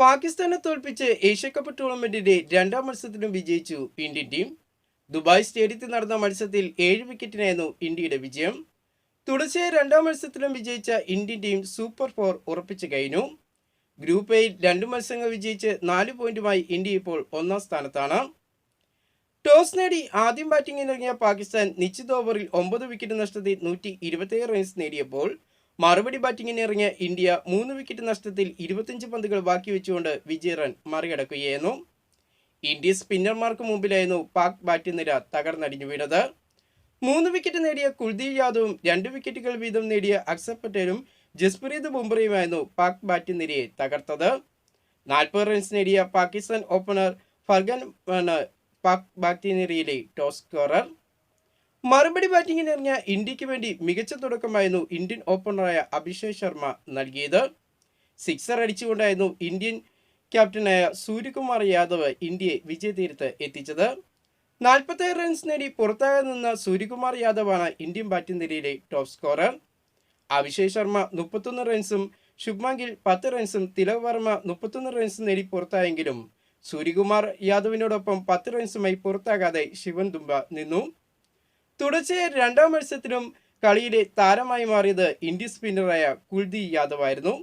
പാകിസ്ഥാനെ തോൽപ്പിച്ച് ഏഷ്യാകപ്പ് ടൂർണമെന്റിന്റെ രണ്ടാം മത്സരത്തിലും വിജയിച്ചു ഇന്ത്യൻ ടീം. ദുബായ് സ്റ്റേഡിയത്തിൽ നടന്ന മത്സരത്തിൽ ഏഴ് വിക്കറ്റിനായിരുന്നു ഇന്ത്യയുടെ വിജയം. തുടർച്ചയായ രണ്ടാം മത്സരത്തിലും വിജയിച്ച ഇന്ത്യൻ ടീം സൂപ്പർ ഫോർ ഉറപ്പിച്ചു കഴിഞ്ഞു. ഗ്രൂപ്പ് എയിൽ രണ്ട് മത്സരങ്ങൾ വിജയിച്ച് നാല് പോയിന്റുമായി ഇന്ത്യ ഇപ്പോൾ ഒന്നാം സ്ഥാനത്താണ്. ടോസ് നേടി ആദ്യം ബാറ്റിംഗിനിറങ്ങിയ പാകിസ്ഥാൻ നിശ്ചിത ഓവറിൽ ഒമ്പത് വിക്കറ്റ് നഷ്ടത്തിൽ നൂറ്റി റൺസ് നേടിയപ്പോൾ മറുപടി ബാറ്റിംഗിന് ഇറങ്ങിയ ഇന്ത്യ മൂന്ന് വിക്കറ്റ് നഷ്ടത്തിൽ ഇരുപത്തിയഞ്ച് പന്തുകൾ ബാക്കി വെച്ചുകൊണ്ട് വിജയ റൺ മറികടക്കുകയായിരുന്നു. ഇന്ത്യ സ്പിന്നർമാർക്ക് മുമ്പിലായിരുന്നു പാക് ബാറ്റ് നിര തകർന്നടിഞ്ഞു വീണത്. മൂന്ന് വിക്കറ്റ് നേടിയ കുൽദീപ് യാദവും രണ്ട് വിക്കറ്റുകൾ വീതം നേടിയ അക്സർ പട്ടേലും ജസ്പ്രീത് ബുംറയുമായിരുന്നു പാക് ബാറ്റ് നിരയെ തകർത്തത്. നാൽപ്പത് റൺസ് നേടിയ പാകിസ്ഥാൻ ഓപ്പണർ ഫർഗൻ പാക് ബാറ്റ് നിരയിലെ ടോസ് സ്കോറർ മറുപടി ബാറ്റിംഗിന് ഇറങ്ങിയ ഇന്ത്യയ്ക്ക് വേണ്ടി മികച്ച തുടക്കമായിരുന്നു ഇന്ത്യൻ ഓപ്പണറായ അഭിഷേക് ശർമ്മ നൽകിയത്. സിക്സർ അടിച്ചുകൊണ്ടായിരുന്നു ഇന്ത്യൻ ക്യാപ്റ്റനായ സൂര്യകുമാർ യാദവ് ഇന്ത്യയെ വിജയതീരത്ത് എത്തിച്ചത്. നാൽപ്പത്തേഴ് റൺസ് നേടി പുറത്താകാൻ നിന്ന സൂര്യകുമാർ യാദവാണ് ഇന്ത്യൻ ബാറ്റിംഗ് നിരയിലെ ടോപ്പ് സ്കോറർ അഭിഷേക് ശർമ്മ മുപ്പത്തൊന്ന് റൺസും ശുഭ്മാൻ ഗിൽ പത്ത് റൺസും തിലക് വർമ്മ മുപ്പത്തൊന്ന് റൺസും നേടി പുറത്തായെങ്കിലും സൂര്യകുമാർ യാദവിനോടൊപ്പം പത്ത് റൺസുമായി പുറത്താകാതെ ശിവൻ തുമ്പ നിന്നു. തുടർച്ചയായ രണ്ടാം മത്സരത്തിലും കളിയിലെ താരമായി മാറിയത് ഇന്ത്യൻ സ്പിന്നറായ കുൽദീപ് യാദവ് ആയിരുന്നു.